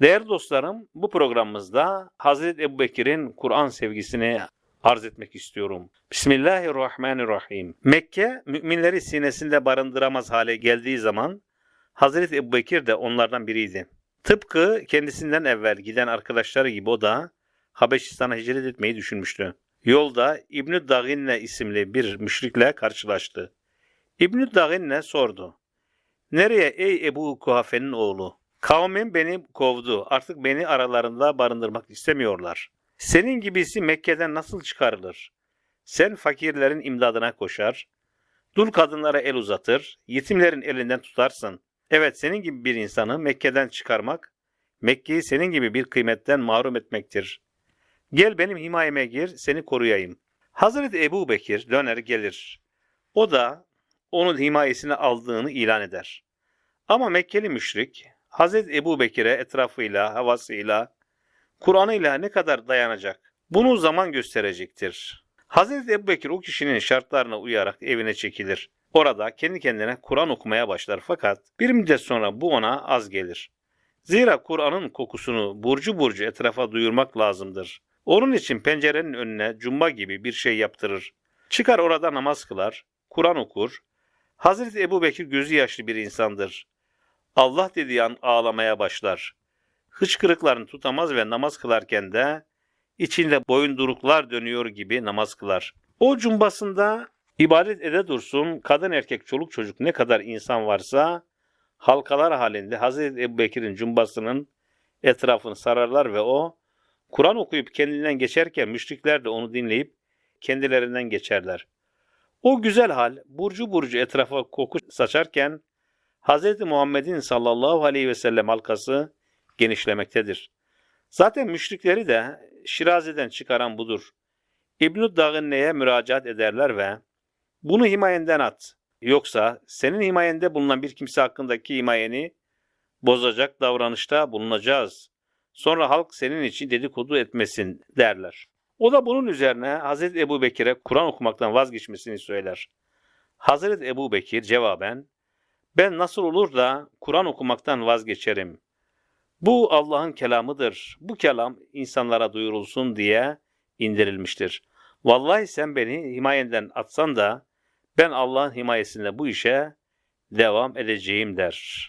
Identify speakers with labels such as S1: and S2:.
S1: Değerli dostlarım, bu programımızda Hazreti Ebubekir'in Kur'an sevgisini arz etmek istiyorum. Bismillahirrahmanirrahim. Mekke, müminleri sinesinde barındıramaz hale geldiği zaman Hazreti Ebubekir de onlardan biriydi. Tıpkı kendisinden evvel giden arkadaşları gibi o da Habeşistan'a hicret etmeyi düşünmüştü. Yolda İbn-i Daginne isimli bir müşrikle karşılaştı. İbn-i Daginne sordu. Nereye ey Ebu Kuhafe'nin oğlu? Kavmim beni kovdu. Artık beni aralarında barındırmak istemiyorlar. Senin gibisi Mekke'den nasıl çıkarılır? Sen fakirlerin imdadına koşar, dul kadınlara el uzatır, yetimlerin elinden tutarsın. Evet senin gibi bir insanı Mekke'den çıkarmak, Mekke'yi senin gibi bir kıymetten mahrum etmektir. Gel benim himayeme gir, seni koruyayım. Hazreti Ebu Bekir döner gelir. O da onun himayesine aldığını ilan eder. Ama Mekkeli müşrik, Hazreti Ebu Bekir'e etrafıyla, havasıyla, Kur'an'ıyla ne kadar dayanacak? Bunu zaman gösterecektir. Hazreti Ebu Bekir o kişinin şartlarına uyarak evine çekilir. Orada kendi kendine Kur'an okumaya başlar fakat bir müddet sonra bu ona az gelir. Zira Kur'an'ın kokusunu burcu burcu etrafa duyurmak lazımdır. Onun için pencerenin önüne cumba gibi bir şey yaptırır. Çıkar orada namaz kılar, Kur'an okur. Hazreti Ebu Bekir gözü yaşlı bir insandır. Allah dediği an ağlamaya başlar. Hıçkırıklarını tutamaz ve namaz kılarken de içinde boyunduruklar dönüyor gibi namaz kılar. O cumbasında ibadet ede dursun, kadın erkek çoluk çocuk ne kadar insan varsa halkalar halinde Hazreti Ebu Bekir'in cumbasının etrafını sararlar ve o Kur'an okuyup kendinden geçerken müşrikler de onu dinleyip kendilerinden geçerler. O güzel hal burcu burcu etrafa koku saçarken Hz. Muhammed'in sallallahu aleyhi ve sellem halkası genişlemektedir. Zaten müşrikleri de Şiraze'den çıkaran budur. İbn-i Daginne'ye müracaat ederler ve bunu himayenden at. Yoksa senin himayende bulunan bir kimse hakkındaki himayeni bozacak davranışta bulunacağız. Sonra halk senin için dedikodu etmesin derler. O da bunun üzerine Hazreti Ebu Bekir'e Kur'an okumaktan vazgeçmesini söyler. Hazreti Ebu Bekir cevaben ben nasıl olur da Kur'an okumaktan vazgeçerim? Bu Allah'ın kelamıdır. Bu kelam insanlara duyurulsun diye indirilmiştir. Vallahi sen beni himayenden atsan da ben Allah'ın himayesinde bu işe devam edeceğim der.